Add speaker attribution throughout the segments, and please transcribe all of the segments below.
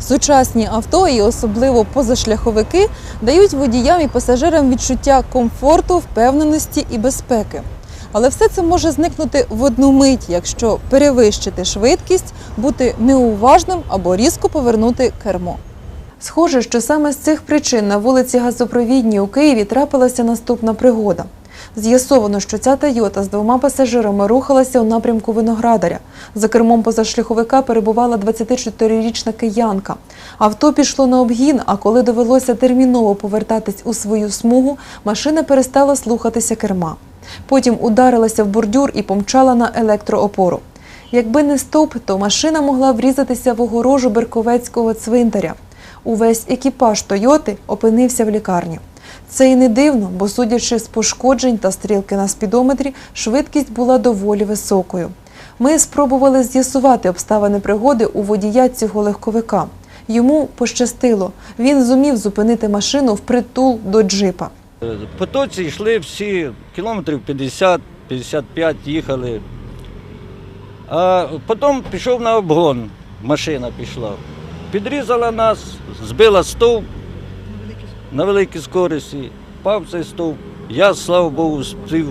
Speaker 1: Сучасні авто і особливо позашляховики дають водіям і пасажирам відчуття комфорту, впевненості і безпеки. Але все це може зникнути в одну мить, якщо перевищити швидкість, бути неуважним або різко повернути кермо. Схоже, що саме з цих причин на вулиці Газопровідній у Києві трапилася наступна пригода. З'ясовано, що ця Тойота з двома пасажирами рухалася у напрямку виноградаря. За кермом позашляховика перебувала 24-річна киянка. Авто пішло на обгін, а коли довелося терміново повертатись у свою смугу, машина перестала слухатися керма. Потім ударилася в бордюр і помчала на електроопору. Якби не стовп, то машина могла врізатися в огорожу Берковецького цвинтаря. Увесь екіпаж Тойоти опинився в лікарні. Це і не дивно, бо судячи з пошкоджень та стрілки на спідометрі, швидкість була доволі високою. Ми спробували з'ясувати обставини пригоди у водія цього легковика. Йому пощастило. Він зумів зупинити машину впритул до джипа.
Speaker 2: Потоці йшли всі кілометрів 50-55 їхали. А потім пішов на обгон, машина пішла. Підрізала нас, збила стовп на великій скорості, впав цей стовп. Я, слава Богу, встиг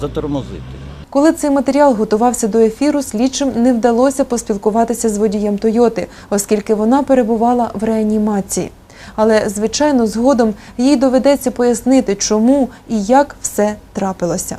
Speaker 2: затормозити.
Speaker 1: Коли цей матеріал готувався до ефіру, слідчим не вдалося поспілкуватися з водієм Тойоти, оскільки вона перебувала в реанімації. Але, звичайно, згодом їй доведеться пояснити, чому і як все трапилося.